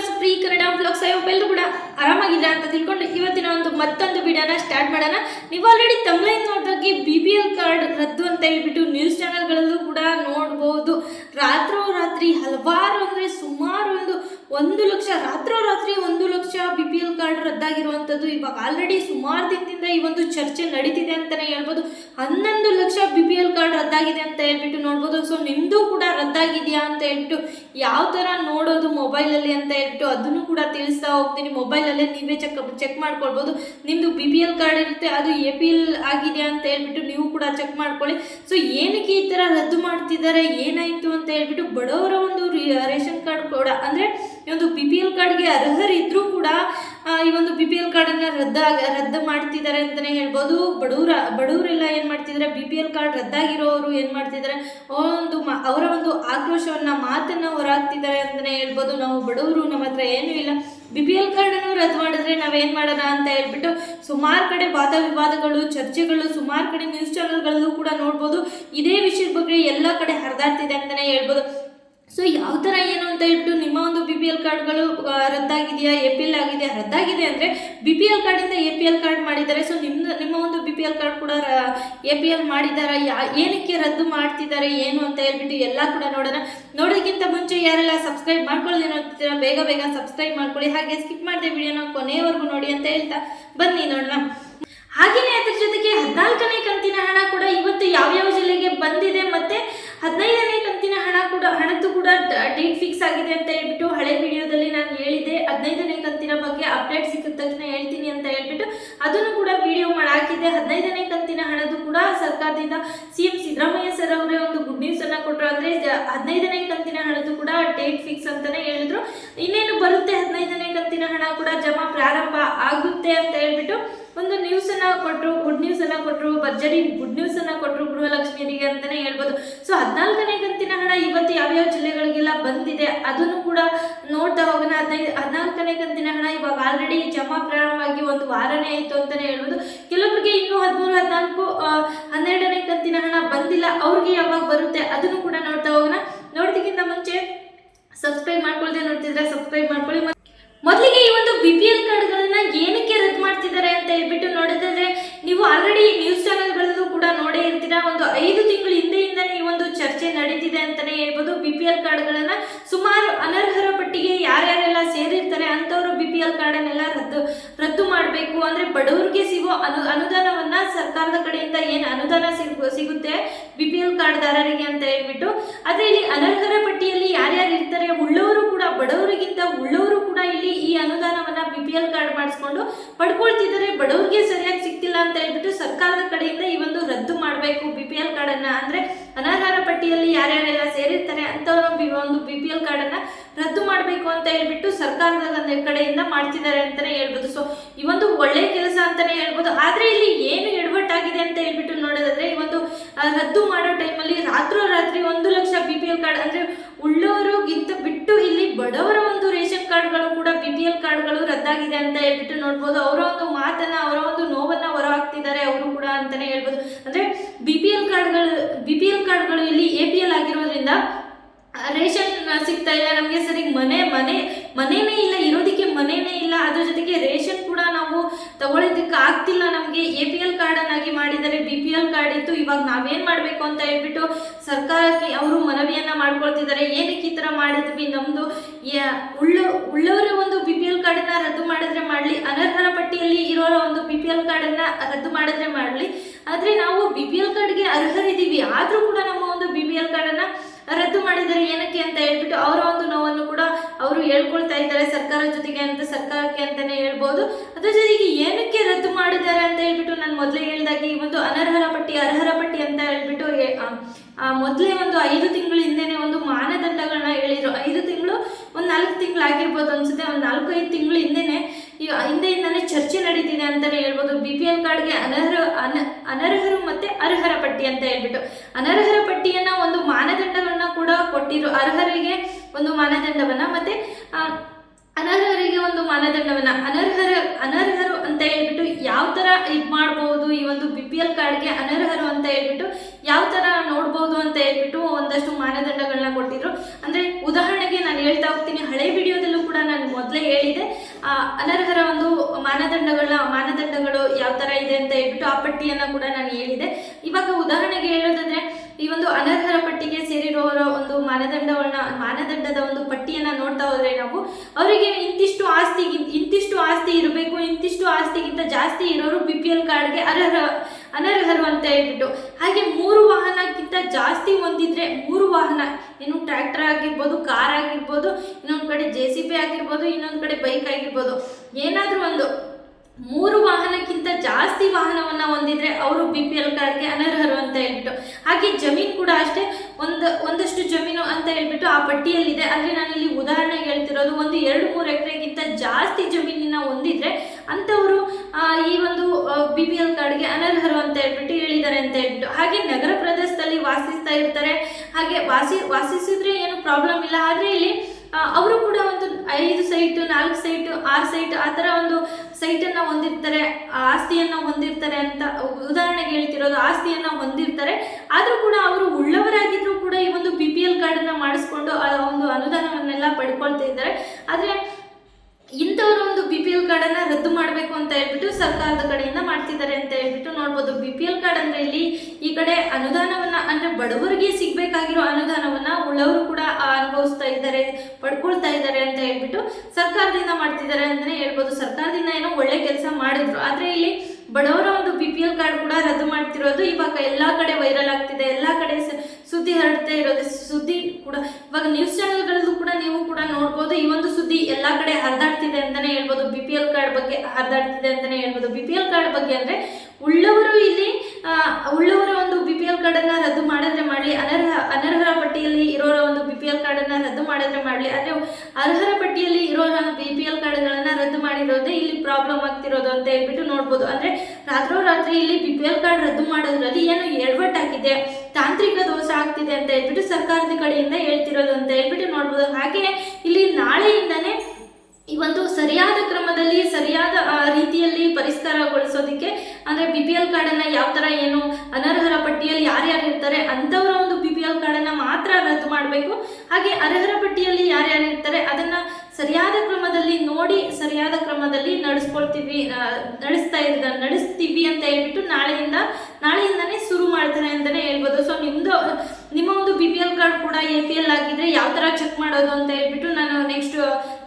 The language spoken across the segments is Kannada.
ವ್ಯೂವರ್ಸ್ ಪ್ರೀ ಕನ್ನಡ ಬ್ಲಾಗ್ಸ್ ಎಲ್ಲರೂ ಕೂಡ ಆರಾಮಾಗಿದೆ ಅಂತ ತಿಳ್ಕೊಂಡು ಇವತ್ತಿನ ಒಂದು ಮತ್ತೊಂದು ವಿಡಿಯೋನ ಸ್ಟಾರ್ಟ್ ಮಾಡೋಣ. ನೀವು ಆಲ್ರೆಡಿ ತಮಿಳಿನ ನೋಡಿದಾಗಿ ಬಿ ಪಿ ಎಲ್ ಕಾರ್ಡ್ ರದ್ದು ಅಂತ ಹೇಳ್ಬಿಟ್ಟು ನ್ಯೂಸ್ ಚಾನಲ್ಗಳಲ್ಲೂ ಕೂಡ ನೋಡ್ಬೋದು. ರಾತ್ರೋರಾತ್ರಿ ಹಲವಾರು ಅಂದರೆ ಸುಮಾರು ಒಂದು ಒಂದು ಲಕ್ಷ ರಾತ್ರೋರಾತ್ರಿ ಒಂದು lakh B P L card ರದ್ದಾಗಿರುವಂಥದ್ದು ಇವಾಗ ಆಲ್ರೆಡಿ ಸುಮಾರು ದಿನದಿಂದ ಈ ಒಂದು ಚರ್ಚೆ ನಡೀತಿದೆ ಅಂತಲೇ ಹೇಳ್ಬೋದು. ಹನ್ನೊಂದು lakh B P L card ರದ್ದಾಗಿದೆ ಅಂತ ಹೇಳ್ಬಿಟ್ಟು ನೋಡ್ಬೋದು. ಸೊ ನಿಮ್ಮದು ಕೂಡ ರದ್ದಾಗಿದೆಯಾ ಅಂತ ಹೇಳ್ಬಿಟ್ಟು ಯಾವ ಥರ ನೋಡೋದು ಮೊಬೈಲಲ್ಲಿ ಅಂತ ಹೇಳ್ಬಿಟ್ಟು ಅದನ್ನು ಕೂಡ ತಿಳಿಸ್ತಾ ಹೋಗ್ತೀನಿ. ಮೊಬೈಲಲ್ಲೇ ನೀವೇ ಚೆಕ್ ಚೆಕ್ ಮಾಡ್ಕೊಳ್ಬೋದು. ನಿಮ್ಮದು ಬಿ ಪಿ ಎಲ್ ಕಾರ್ಡ್ ಇರುತ್ತೆ, ಅದು ಎ ಪಿ ಎಲ್ ಆಗಿದೆ ಅಂತ ಹೇಳ್ಬಿಟ್ಟು ನೀವು ಕೂಡ ಚೆಕ್ ಮಾಡ್ಕೊಳ್ಳಿ. ಸೊ ಏನಕ್ಕೆ ಈ ಥರ ರದ್ದು ಮಾಡ್ತಿದ್ದಾರೆ? ಏನಾಯಿತು ಅಂತ ಹೇಳ್ಬಿಟ್ಟು ಬಡವರ ಒಂದು ರೇಷನ್ ಕಾರ್ಡ್ ಕೂಡ, ಅಂದರೆ ಈ ಒಂದು ಬಿ ಪಿ ಎಲ್ ಕಾರ್ಡ್ಗೆ ಅರ್ಹರಿದ್ರೂ ಕೂಡ ಈ ಒಂದು ಬಿ ಪಿ ಎಲ್ ಕಾರ್ಡನ್ನು ರದ್ದ, ರದ್ದು ಮಾಡ್ತಿದ್ದಾರೆ ಅಂತಲೇ ಹೇಳ್ಬೋದು. ಬಡವರ ಬಡವರೆಲ್ಲ ಏನು ಮಾಡ್ತಿದ್ದಾರೆ ಬಿ ಪಿ ಎಲ್ ಕಾರ್ಡ್ ರದ್ದಾಗಿರೋರು ಏನು ಮಾಡ್ತಿದ್ದಾರೆ ಒಂದು ಮಾ, ಅವರ ಒಂದು ಆಕ್ರೋಶವನ್ನು ಮಾತನ್ನು ಹೊರಾಗ್ತಿದ್ದಾರೆ ಅಂತಲೇ ಹೇಳ್ಬೋದು. ನಾವು ಬಡವರು ನಮ್ಮ ಹತ್ರ ಏನೂ ಇಲ್ಲ. ಬಿ ಪಿ ಎಲ್ ಕಾರ್ಡನ್ನು ರದ್ದು ಮಾಡಿದ್ರೆ ನಾವೇನು ಮಾಡೋಣ ಅಂತ ಹೇಳ್ಬಿಟ್ಟು ಸುಮಾರು ಕಡೆ ವಾದ ವಿವಾದಗಳು, ಚರ್ಚೆಗಳು, ಸುಮಾರು ಕಡೆ ನ್ಯೂಸ್ ಚಾನಲ್ಗಳಲ್ಲೂ ಕೂಡ ನೋಡ್ಬೋದು. ಇದೇ ವಿಷಯದ ಬಗ್ಗೆ ಎಲ್ಲ ಕಡೆ ಹರಿದಾಡ್ತಿದೆ ಅಂತಲೇ ಹೇಳ್ಬೋದು. ಸೊ ಯಾವ ಥರ ಏನು ಅಂತ ಹೇಳ್ಬಿಟ್ಟು ನಿಮ್ಮ ಒಂದು ಬಿ ಪಿ ಎಲ್ ಕಾರ್ಡ್ಗಳು ರದ್ದಾಗಿದೆಯಾ ಎ ಪಿ ಎಲ್ ಆಗಿದೆ ರದ್ದಾಗಿದೆ ಅಂದರೆ ಬಿ ಪಿ ಎಲ್ ಕಾರ್ಡಿಂದ ಎ ಪಿ ಎಲ್ ಕಾರ್ಡ್ ಮಾಡಿದ್ದಾರೆ. ಸೊ ನಿಮ್ಮ ನಿಮ್ಮ ಒಂದು ಬಿ ಪಿ ಎಲ್ ಕಾರ್ಡ್ ಕೂಡ ಎ ಪಿ ಎಲ್ ಮಾಡಿದ್ದಾರೆ, ಯಾ, ಏನಕ್ಕೆ ರದ್ದು ಮಾಡ್ತಿದ್ದಾರೆ, ಏನು ಅಂತ ಹೇಳ್ಬಿಟ್ಟು ಎಲ್ಲ ಕೂಡ ನೋಡೋಣ. ನೋಡೋದಕ್ಕಿಂತ ಮುಂಚೆ ಯಾರೆಲ್ಲ ಸಬ್ಸ್ಕ್ರೈಬ್ ಮಾಡ್ಕೊಳ್ಳೋದೇನೋ ಅಂತೀರಾ ಬೇಗ ಬೇಗ ಸಬ್ಸ್ಕ್ರೈಬ್ ಮಾಡ್ಕೊಳ್ಳಿ. ಹಾಗೆ ಸ್ಕಿಪ್ ಮಾಡಿದೆ ವಿಡಿಯೋನ ಕೊನೆಯವರೆಗೂ ನೋಡಿ ಅಂತ ಹೇಳ್ತಾ ಬನ್ನಿ, ನೋಡೋಣ. ಹಾಗೆಯೇ ಅದ್ರ ಜೊತೆಗೆ ಹದಿನಾಲ್ಕನೇ ಕಂತಿನ ಹಣ ಕೂಡ ಇವತ್ತು ಯಾವ್ಯಾವ ಜಿಲ್ಲೆಗೆ ಬಂದಿದೆ ಮತ್ತೆ ಹದಿನೈದನೇ ಕಂತಿನ ಹಣ ಕೂಡ, ಹಣದ್ದು ಕೂಡ ಡೇಟ್ ಫಿಕ್ಸ್ ಆಗಿದೆ ಅಂತ ಹೇಳ್ಬಿಟ್ಟು ಹಳೆ ವಿಡಿಯೋದಲ್ಲಿ ನಾನು ಹೇಳಿದೆ ಹದಿನೈದನೇ ಕಂತಿನ ಬಗ್ಗೆ ಅಪ್ಡೇಟ್ ಸಿಕ್ಕಿದ ತಕ್ಷಣ ಹೇಳ್ತೀನಿ ಅಂತ ಹೇಳ್ಬಿಟ್ಟು ಅದನ್ನು ಕೂಡ ವಿಡಿಯೋ ಮಾಡಿ ಹಾಕಿದ್ದೆ. ಹದಿನೈದನೇ ಕಂತಿನ ಹಣದ್ದು ಕೂಡ ಸರ್ಕಾರದಿಂದ ಸಿ ಎಂ ಸಿದ್ದರಾಮಯ್ಯ ಸರ್ ಅವರೇ ಒಂದು ಗುಡ್ ನ್ಯೂಸ್ ಅನ್ನ ಕೊಟ್ಟರು ಅಂದ್ರೆ ಹದಿನೈದನೇ ಕಂತಿನ ಹಣದ್ದು ಕೂಡ ಡೇಟ್ ಫಿಕ್ಸ್ ಅಂತಾನೆ ಹೇಳಿದ್ರು. ಇನ್ನೇನು ಬರುತ್ತೆ ಹದಿನೈದನೇ ಕಂತಿನ ಹಣ ಕೂಡ ಜಮಾ ಪ್ರಾರಂಭ ಆಗುತ್ತೆ ಅಂತ ಹೇಳ್ಬಿಟ್ಟು ಒಂದು ನ್ಯೂಸ್ ಅನ್ನ ಕೊಟ್ಟರು ಗುಡ್ ನ್ಯೂಸ್ ಅನ್ನ ಕೊಟ್ಟರು ಭರ್ಜರಿ ಗುಡ್ ನ್ಯೂಸ್ ಅನ್ನ ಕೊಟ್ಟರು ಗೃಹಲಕ್ಷ್ಮಿಯರಿಗೆ ಅಂತಾನೆ ಹೇಳ್ಬೋದು. ಸೊ ಹದಿನಾಲ್ಕನೇ ಕಂತಿನ ಹಣ ಇವತ್ತು ಯಾವ್ಯಾವ ಜಿಲ್ಲೆಗಳಿಗೆಲ್ಲ ಬಂದಿದೆ ಅದನ್ನು ಕೂಡ ನೋಡ್ತಾ ಹೋಗೋಣ. ಹದಿನೈದು ಹದಿನಾಲ್ಕನೇ ಕಂತಿನ ಹಣ ಇವಾಗ ಆಲ್ರೆಡಿ ಜಮಾ ಪ್ರಾರಂಭವಾಗಿ ಒಂದು ವಾರನೇ ಆಯಿತು ಅಂತಾನೆ ಹೇಳ್ಬೋದು. ಕೆಲವರಿಗೆ ಇನ್ನೂ ಹದಿಮೂರು, ಹದಿನಾಲ್ಕು ಹನ್ನೆರಡನೇ ಕಂತಿನ ಹಣ ಬಂದಿಲ್ಲ, ಅವ್ರಿಗೆ ಯಾವಾಗ ಬರುತ್ತೆ ಅದನ್ನು ಕೂಡ ನೋಡ್ತಾ ಹೋಗೋಣ. ನೋಡೋದಕ್ಕಿಂತ ಮುಂಚೆ ಸಬ್ಸ್ಕ್ರೈಬ್ ಮಾಡ್ಕೊಳ್ದೆ ನೋಡ್ತಿದ್ರೆ ಸಬ್ಸ್ಕ್ರೈಬ್ ಮಾಡ್ಕೊಳ್ಳಿ. ಮೊದಲಿಗೆ ಈ ಒಂದು ಬಿ ಪಿ ಎಲ್ ಕಾರ್ಡ್ಗಳನ್ನ ಏನಕ್ಕೆ ರದ್ದು ಮಾಡ್ತಿದ್ದಾರೆ ಅಂತ ಹೇಳ್ಬಿಟ್ಟು ನೋಡಿದ್ರೆ ನೀವು ಆಲ್ರೆಡಿ ನ್ಯೂಸ್ ಚಾನೆಲ್ಗಳಲ್ಲೂ ಕೂಡ ನೋಡೇ ಇರ್ತೀರಾ. ಒಂದು ಐದು ತಿಂಗಳ ಹಿಂದೆಯಿಂದನೇ ಈ ಒಂದು ಚರ್ಚೆ ನಡೀತಿದೆ ಅಂತಾನೆ ಹೇಳ್ಬೋದು. ಬಿ ಪಿ ಎಲ್ ಕಾರ್ಡ್ಗಳನ್ನ ಸುಮಾರು ಅನರ್ಹರ ಪಟ್ಟಿಗೆ ಯಾರ್ಯಾರೆಲ್ಲ ಸೇರಿರ್ತಾರೆ ಅಂತವರು ಬಿ ಪಿ ಎಲ್ ಕಾರ್ಡನ್ನೆಲ್ಲ ರದ್ದು ರದ್ದು ಮಾಡಬೇಕು. ಅಂದ್ರೆ ಬಡವರಿಗೆ ಸಿಗೋ ಅನು, ಅನುದಾನವನ್ನ ಸರ್ಕಾರದ ಕಡೆಯಿಂದ ಏನು ಅನುದಾನ ಸಿಗು, ಸಿಗುತ್ತೆ ಬಿ ಪಿ ಎಲ್ ಕಾರ್ಡ್ದಾರರಿಗೆ ಅಂತ ಹೇಳ್ಬಿಟ್ಟು. ಆದ್ರೆ ಇಲ್ಲಿ ಅನರ್ಹರ ಪಟ್ಟಿಯಲ್ಲಿ ಯಾರ್ಯಾರು ಇರ್ತಾರೆ, ಉಳ್ಳವರು ಕೂಡ, ಬಡವರಿಗಿಂತ ಉಳ್ಳವರು ಕೂಡ ಇಲ್ಲಿ ಬಿ ಎಲ್ ಕಾರ್ಡ್ ಮಾಡಿಸ್ಕೊಂಡು ಪಡ್ಕೊಳ್ತಿದ್ದಾರೆ ಬಡವರಿಗೆ ಸರಿಯಾಗಿ ಸಿಕ್ತಿಲ್ಲ ಅಂತ ಹೇಳ್ಬಿಟ್ಟು ಸರ್ಕಾರದ ಕಡೆಯಿಂದ ಈ ಒಂದು ರದ್ದು ಮಾಡಬೇಕು ಬಿ ಪಿ ಎಲ್ ಕಾರ್ಡನ್ನ ಅಂದ್ರೆ ಅನರ್ಹರ ಪಟ್ಟಿಯಲ್ಲಿ ಯಾರ್ಯಾರೆಲ್ಲ ಸೇರಿರ್ತಾರೆ ಅಂತವರು ಬಿ- ಒಂದು ಬಿ ಪಿ ಎಲ್ ಕಾರ್ಡನ್ನ ರದ್ದು ಮಾಡಬೇಕು ಅಂತ ಹೇಳ್ಬಿಟ್ಟು ಸರ್ಕಾರದ ಕಡೆಯಿಂದ ಮಾಡ್ತಿದ್ದಾರೆ ಅಂತಾನೆ ಹೇಳ್ಬೋದು. ಸೊ ಈ ಒಂದು ಒಳ್ಳೆ ಕೆಲಸ ಅಂತಾನೆ ಹೇಳ್ಬೋದು. ಆದ್ರೆ ಇಲ್ಲಿ ಏನು ಎಡವಟ್ಟಾಗಿದೆ ಅಂತ ಹೇಳ್ಬಿಟ್ಟು ನೋಡೋದಾದ್ರೆ, ಈ ಒಂದು ರದ್ದು ಮಾಡೋ ಟೈಮಲ್ಲಿ ರಾತ್ರೋರಾತ್ರಿ ಒಂದು lakh B P L card ಅಂದ್ರೆ ಉಳ್ಳವರಿಗಿಂತ ಬಿಟ್ಟು ಇಲ್ಲಿ ಬಡವರ ಒಂದು ರೇಷನ್ ಕಾರ್ಡ್ಗಳು ಕೂಡ ಬಿ ಪಿ ಎಲ್ ಕಾರ್ಡ್ಗಳು ರದ್ದಾಗಿದೆ ಅಂತ ಹೇಳ್ಬಿಟ್ಟು ನೋಡ್ಬೋದು. ಅವರ ಒಂದು ಮಾತನ್ನ, ಅವರ ಒಂದು ನೋವನ್ನ ಹೊರ ಹಾಕ್ತಿದ್ದಾರೆ ಅವರು ಕೂಡ ಅಂತಾನೆ ಹೇಳ್ಬೋದು. ಅಂದ್ರೆ ಬಿ ಪಿ ಎಲ್ ಕಾರ್ಡ್ಗಳು ಬಿ ಪಿ ಎಲ್ ಕಾರ್ಡ್ಗಳು ಇಲ್ಲಿ ಎ ಪಿ ಎಲ್ ಆಗಿರೋದ್ರಿಂದ, ರೇಷನ್ ಸಿಗ್ತಾ ಇಲ್ಲ. ನಮಗೆ ಸರಿ, ಮನೆ ಮನೆ ಮನೆನೇ ಇಲ್ಲ, ಇರೋದಕ್ಕೆ ಮನೆನೇ ಇಲ್ಲ, ಅದ್ರ ಜೊತೆಗೆ ರೇಷನ್ ಕೂಡ ನಾವು ತಗೊಳ್ಳೋದಕ್ಕೆ ಆಗ್ತಿಲ್ಲ ನಮಗೆ. ಎ ಪಿ ಎಲ್ ಕಾರ್ಡನ್ನಾಗಿ ಮಾಡಿದ್ದಾರೆ ಬಿ ಪಿ ಎಲ್ ಕಾರ್ಡ್ ಇತ್ತು, ಇವಾಗ ನಾವೇನು ಮಾಡಬೇಕು ಅಂತ ಹೇಳ್ಬಿಟ್ಟು ಸರ್ಕಾರಕ್ಕೆ ಅವರು ಮನವಿಯನ್ನು ಮಾಡ್ಕೊಳ್ತಿದ್ದಾರೆ. ಏನಕ್ಕೆ ಈ ಥರ ಮಾಡಿದ್ವಿ? ನಮ್ಮದು ಉಳ್ಳ, ಉಳ್ಳವರ ಒಂದು ಬಿ ಪಿ ಎಲ್ ಕಾರ್ಡನ್ನು ರದ್ದು ಮಾಡಿದ್ರೆ ಮಾಡಲಿ, ಅನರ್ಹರ ಪಟ್ಟಿಯಲ್ಲಿ ಇರೋರ ಒಂದು ಬಿ ಪಿ ಎಲ್ ಕಾರ್ಡನ್ನು ರದ್ದು ಮಾಡಿದ್ರೆ ಮಾಡಲಿ. ಆದರೆ ನಾವು ಬಿ ಪಿ ಎಲ್ ಕಾರ್ಡ್ಗೆ ಅರ್ಹರಿದ್ದೀವಿ. ಆದರೂ ಕೂಡ ನಮ್ಮ ಒಂದು ಬಿ ಪಿ ಎಲ್ ಕಾರ್ಡನ್ನ ರದ್ದು ಮಾಡಿದ್ದಾರೆ ಏನಕ್ಕೆ ಅಂತ ಹೇಳ್ಬಿಟ್ಟು ಅವರ ಒಂದು ನೋವನ್ನು ಕೂಡ ಅವರು ಹೇಳ್ಕೊಳ್ತಾ ಇದ್ದಾರೆ ಸರ್ಕಾರ ಜೊತೆಗೆ ಅಂತ ಸರ್ಕಾರಕ್ಕೆ ಅಂತಾನೆ ಹೇಳ್ಬೋದು. ಅದ್ರ ಜೊತೆಗೆ ಏನಕ್ಕೆ ರದ್ದು ಮಾಡಿದ್ದಾರೆ ಅಂತ ಹೇಳ್ಬಿಟ್ಟು ನಾನು ಮೊದಲೇ ಹೇಳಿದಾಗ ಈ ಒಂದು ಅನರ್ಹರ ಪಟ್ಟಿ, ಅರ್ಹರ ಪಟ್ಟಿ ಅಂತ ಹೇಳ್ಬಿಟ್ಟು ಮೊದಲೇ ಒಂದು ಐದು ತಿಂಗಳ ಹಿಂದೆನೆ ಒಂದು ಮಾನದಂಡಗಳನ್ನ ಹೇಳಿದ್ರು. ಐದು ತಿಂಗಳು, ಒಂದು ನಾಲ್ಕು ತಿಂಗಳು ಆಗಿರ್ಬೋದು ಅನ್ಸುತ್ತೆ. ಒಂದು ನಾಲ್ಕು, ಐದು ತಿಂಗಳು ಹಿಂದೆನೆ ನಡೀತಿದೆ ಅಂತಾನೆ ಹೇಳ್ಬೋದು. ಬಿ ಪಿ ಎಲ್ ಕಾರ್ಡ್ಗೆ ಅನರ್ಹ, ಅನ, ಅನರ್ಹರು ಮತ್ತೆ ಅರ್ಹರ ಪಟ್ಟಿ ಅಂತ ಹೇಳ್ಬಿಟ್ಟು. ಅನರ್ಹರ ಪಟ್ಟಿಯನ್ನ ಒಂದು ಮಾನದಂಡವನ್ನ ಕೂಡ ಕೊಟ್ಟಿದ್ರು ಅರ್ಹರಿಗೆ ಒಂದು ಮಾನದಂಡವನ್ನ ಮತ್ತೆ ಅನರ್ಹರಿಗೆ ಒಂದು ಮಾನದಂಡವನ್ನ ಅನರ್ಹರ ಅನರ್ಹರು ಅಂತ ಹೇಳ್ಬಿಟ್ಟು ಯಾವ ತರ ಇದು ಮಾಡ್ಬೋದು ಈ ಒಂದು ಬಿ ಪಿ ಎಲ್ ಕಾರ್ಡ್ಗೆ ಅನರ್ಹರು ಅಂತ ಹೇಳ್ಬಿಟ್ಟು ಯಾವ ತರ ನೋಡ್ಬೋದು ಅಂತ ಹೇಳ್ಬಿಟ್ಟು ಒಂದಷ್ಟು ಮಾನದಂಡಗಳನ್ನ ಕೊಟ್ಟಿದ್ರು. ಅಂದ್ರೆ ಉದಾಹರಣೆಗೆ ಉದಾಹರಣೆಗೆ ನಾನು ಹೇಳ್ತಾ ಹೋಗ್ತೀನಿ ಹಳೆ ವಿಡಿಯೋದಲ್ಲೂ ಕೂಡ ನಾನು ಮೊದಲೇ ಹೇಳಿದೆ ಆ, ಅನರ್ಹರ ಒಂದು ಮಾನದಂಡಗಳ ಮಾನದಂಡಗಳು ಯಾವ ಥರ ಇದೆ ಅಂತ ಹೇಳ್ಬಿಟ್ಟು ಆ ಪಟ್ಟಿಯನ್ನು ಕೂಡ ನಾನು ಹೇಳಿದೆ. ಇವಾಗ ಉದಾಹರಣೆಗೆ ಹೇಳೋದಾದ್ರೆ ಈ ಒಂದು ಅನರ್ಹರ ಪಟ್ಟಿಗೆ ಸೇರಿರುವವರ ಒಂದು ಮಾನದಂಡವನ್ನ, ಮಾನದಂಡದ ಒಂದು ಪಟ್ಟಿಯನ್ನು ನೋಡ್ತಾ ಹೋದ್ರೆ ನಾವು, ಅವರಿಗೆ ಇಂತಿಷ್ಟು ಆಸ್ತಿ ಇಂತಿಷ್ಟು ಆಸ್ತಿ ಇರಬೇಕು, ಇಂತಿಷ್ಟು ಆಸ್ತಿಗಿಂತ ಜಾಸ್ತಿ ಇರೋರು ಬಿ ಪಿ ಎಲ್ ಕಾರ್ಡ್ಗೆ ಅರ್ಹರ ಅನರ್ಹರು ಅಂತ ಹೇಳ್ಬಿಟ್ಟು ಹಾಗೆ ಮೂರು ವಾಹನಕ್ಕಿಂತ ಜಾಸ್ತಿ ಹೊಂದಿದ್ರೆ ಮೂರು ವಾಹನ ಏನು ಟ್ರ್ಯಾಕ್ಟರ್ ಆಗಿರ್ಬೋದು, ಕಾರ್ ಆಗಿರ್ಬೋದು, ಇನ್ನೊಂದು ಕಡೆ ಜೆ ಸಿ ಬಿ ಆಗಿರ್ಬೋದು, ಇನ್ನೊಂದು ಕಡೆ ಬೈಕ್ ಆಗಿರ್ಬೋದು. ಏನಾದರೂ ಒಂದು ಮೂರು ಜಾಸ್ತಿ ವಾಹನವನ್ನ ಹೊಂದಿದ್ರೆ ಅವರು ಬಿ ಪಿ ಎಲ್ ಕಾರ್ಡ್ಗೆ ಅನರ್ಹರು ಅಂತ ಹೇಳ್ಬಿಟ್ಟು. ಹಾಗೆ ಜಮೀನು ಕೂಡ ಅಷ್ಟೇ, ಒಂದು, ಒಂದಷ್ಟು ಜಮೀನು ಅಂತ ಹೇಳ್ಬಿಟ್ಟು ಆ ಪಟ್ಟಿಯಲ್ಲಿದೆ. ಆದರೆ ನಾನು ಇಲ್ಲಿ ಉದಾಹರಣೆಗೆ ಹೇಳ್ತಿರೋದು, ಒಂದು ಎರಡು, ಮೂರು ಎಕರೆಗಿಂತ ಜಾಸ್ತಿ ಜಮೀನಿನ ಹೊಂದಿದ್ರೆ ಅಂಥವರು ಈ ಒಂದು ಬಿ ಪಿ ಎಲ್ ಕಾರ್ಡ್ಗೆ ಅನರ್ಹರು ಅಂತ ಹೇಳ್ಬಿಟ್ಟು ಹೇಳಿದ್ದಾರೆ ಅಂತ ಹೇಳ್ಬಿಟ್ಟು. ಹಾಗೆ ನಗರ ಪ್ರದೇಶದಲ್ಲಿ ವಾಸಿಸ್ತಾ ಇರ್ತಾರೆ. ಹಾಗೆ ವಾಸಿ, ವಾಸಿಸಿದ್ರೆ ಏನು ಪ್ರಾಬ್ಲಮ್ ಇಲ್ಲ. ಆದರೆ ಇಲ್ಲಿ ಅವರು ಕೂಡ ಒಂದು ಐದು ಸೈಟ್ ನಾಲ್ಕು ಸೈಟ್ ಆರು ಸೈಟ್ ಆ ಥರ ಒಂದು ಸೈಟನ್ನು ಹೊಂದಿರ್ತಾರೆ, ಆಸ್ತಿಯನ್ನು ಹೊಂದಿರ್ತಾರೆ ಅಂತ ಉದಾಹರಣೆಗೆ ಹೇಳ್ತಿರೋದು ಆಸ್ತಿಯನ್ನು ಹೊಂದಿರ್ತಾರೆ. ಆದರೂ ಕೂಡ ಅವರು ಉಳ್ಳವರಾಗಿದ್ದರೂ ಕೂಡ ಈ ಒಂದು ಬಿ ಪಿ ಎಲ್ ಕಾರ್ಡನ್ನು ಮಾಡಿಸ್ಕೊಂಡು ಆ ಒಂದು ಅನುದಾನವನ್ನೆಲ್ಲ ಪಡ್ಕೊಳ್ತಾ ಇದ್ದಾರೆ. ಆದರೆ ಇಂಥವ್ರು ಒಂದು ಬಿ ಪಿ ಎಲ್ ಕಾರ್ಡನ್ನು ರದ್ದು ಮಾಡಬೇಕು ಅಂತ ಹೇಳ್ಬಿಟ್ಟು ಸರ್ಕಾರದ ಕಡೆಯಿಂದ ಮಾಡ್ತಿದ್ದಾರೆ ಅಂತ ಹೇಳ್ಬಿಟ್ಟು ನೋಡ್ಬೋದು. ಬಿ ಪಿ ಎಲ್ ಕಾರ್ಡ್ ಅಂದರೆ ಇಲ್ಲಿ ಈ ಕಡೆ ಅನುದಾನವನ್ನ ಅಂದರೆ ಬಡವರಿಗೆ ಸಿಗಬೇಕಾಗಿರೋ ಅನುದಾನವನ್ನ ಉಳ್ಳವರು ಕೂಡ ಅನುಭವಿಸ್ತಾ ಇದ್ದಾರೆ, ಪಡ್ಕೊಳ್ತಾ ಇದ್ದಾರೆ ಅಂತ ಹೇಳ್ಬಿಟ್ಟು ಸರ್ಕಾರದಿಂದ ಮಾಡ್ತಿದ್ದಾರೆ ಅಂತಲೇ ಹೇಳ್ಬೋದು. ಸರ್ಕಾರದಿಂದ ಏನೋ ಒಳ್ಳೆ ಕೆಲಸ ಮಾಡಿದ್ರು. ಆದರೆ ಇಲ್ಲಿ ಬಡವರ ಒಂದು ಬಿ ಪಿ ಎಲ್ ಕಾರ್ಡ್ ಕೂಡ ರದ್ದು ಮಾಡ್ತಿರೋದು ಇವಾಗ ಎಲ್ಲ ಕಡೆ ವೈರಲ್ ಆಗ್ತಿದೆ. ಸುದ್ದಿ ಹರಡ್ತಾ ಇರೋದು ಸುದ್ದಿ ಕೂಡ, ಇವಾಗ ನ್ಯೂಸ್ ಚಾನೆಲ್ಗಳಲ್ಲೂ ಕೂಡ ನೀವು ಕೂಡ ನೋಡ್ಬೋದು. ಈ ಒಂದು ಸುದ್ದಿ ಎಲ್ಲ ಕಡೆ ಹರಿದಾಡ್ತಿದೆ ಅಂತಾನೆ ಹೇಳ್ಬೋದು. ಬಿ ಪಿ ಎಲ್ ಕಾರ್ಡ್ ಬಗ್ಗೆ ಹರಿದಾಡ್ತಿದೆ ಅಂತಾನೆ ಹೇಳ್ಬೋದು. ಬಿ ಪಿ ಎಲ್ ಕಾರ್ಡ್ ಬಗ್ಗೆ ಅಂದ್ರೆ ಉಳ್ಳವರು ಇಲ್ಲಿ ಉಳ್ಳವರ ಒಂದು ಬಿ ಪಿ ಎಲ್ ಕಾರ್ಡನ್ನ ರದ್ದು ಮಾಡಿದ್ರೆ ಮಾಡಲಿ. ಅನರ್ಹ, ಅನರ್ಹರ ಪಟ್ಟಿಯಲ್ಲಿ ಇರೋರ ಒಂದು ಬಿ ಪಿ ಎಲ್ ಕಾರ್ಡನ್ನ ರದ್ದು ಮಾಡಿದ್ರೆ ಮಾಡಲಿ. ಆದರೆ ಅರ್ಹರ ಪಟ್ಟಿಯಲ್ಲಿ ಇರೋರ ಬಿ ಪಿ ಎಲ್ ಕಾರ್ಡ್ಗಳನ್ನ ರದ್ದು ಮಾಡಿರೋದೇ ಇಲ್ಲಿ ಪ್ರಾಬ್ಲಮ್ ಆಗ್ತಿರೋದು ಅಂತ ಹೇಳ್ಬಿಟ್ಟು ನೋಡ್ಬೋದು. ಅಂದ್ರೆ ರಾತ್ರೋರಾತ್ರಿ ಇಲ್ಲಿ ಬಿ ಪಿ ಎಲ್ ಕಾರ್ಡ್ ರದ್ದು ಮಾಡೋದ್ರಲ್ಲಿ ಏನು ಎಡವಟ್ಟಾಗಿದೆ ತಾಂತ್ರಿಕ ದೋಷ ಆಗ್ತಿದೆ ಅಂತ ಹೇಳ್ಬಿಟ್ಟು ಸರ್ಕಾರದ ಕಡೆಯಿಂದ ಹೇಳ್ತಿರೋದು ಅಂತ ಹೇಳ್ಬಿಟ್ಟು ನೋಡ್ಬೋದು. ಹಾಗೆ ಇಲ್ಲಿ ನಾಳೆಯಿಂದನೇ ಈ ಒಂದು ಸರಿಯಾದ ಕ್ರಮದಲ್ಲಿ, ಸರಿಯಾದ ರೀತಿಯಲ್ಲಿ ಪರಿಷ್ಕಾರಗೊಳಿಸೋದಕ್ಕೆ ಅಂದರೆ ಬಿ ಪಿ ಎಲ್ ಕಾರ್ಡನ್ನು ಯಾವ ಥರ ಏನು ಅನರ್ಹರ ಪಟ್ಟಿಯಲ್ಲಿ ಯಾರ್ಯಾರು ಇರ್ತಾರೆ ಅಂಥವರ ಒಂದು ಬಿ ಪಿ ಎಲ್ ಕಾರ್ಡನ್ನು ಮಾತ್ರ ರದ್ದು ಮಾಡಬೇಕು. ಹಾಗೆ ಅರ್ಹರ ಪಟ್ಟಿಯಲ್ಲಿ ಯಾರ್ಯಾರು ಇರ್ತಾರೆ ಅದನ್ನು ಸರಿಯಾದ ಕ್ರಮದಲ್ಲಿ ನೋಡಿ, ಸರಿಯಾದ ಕ್ರಮದಲ್ಲಿ ನಡೆಸ್ಕೊಳ್ತೀವಿ ನಡೆಸ್ತಾ ಇದ್ದ, ನಡೆಸ್ತೀವಿ ಅಂತ ಹೇಳ್ಬಿಟ್ಟು ನಾಳೆಯಿಂದ, ನಾಳೆಯಿಂದನೇ ಶುರು ಮಾಡ್ತಾರೆ ಅಂತಲೇ ಹೇಳ್ಬೋದು. ಸೊ ನಿಮ್ಮದು ನಿಮ್ಮ ಒಂದು ಬಿ ಪಿ ಎಲ್ ಕಾರ್ಡ್ ಕೂಡ ಎ ಪಿ ಎಲ್ ಆಗಿದ್ರೆ ಯಾವ ಥರ ಚೆಕ್ ಮಾಡೋದು ಅಂತ ಹೇಳ್ಬಿಟ್ಟು ನಾನು ನೆಕ್ಸ್ಟ್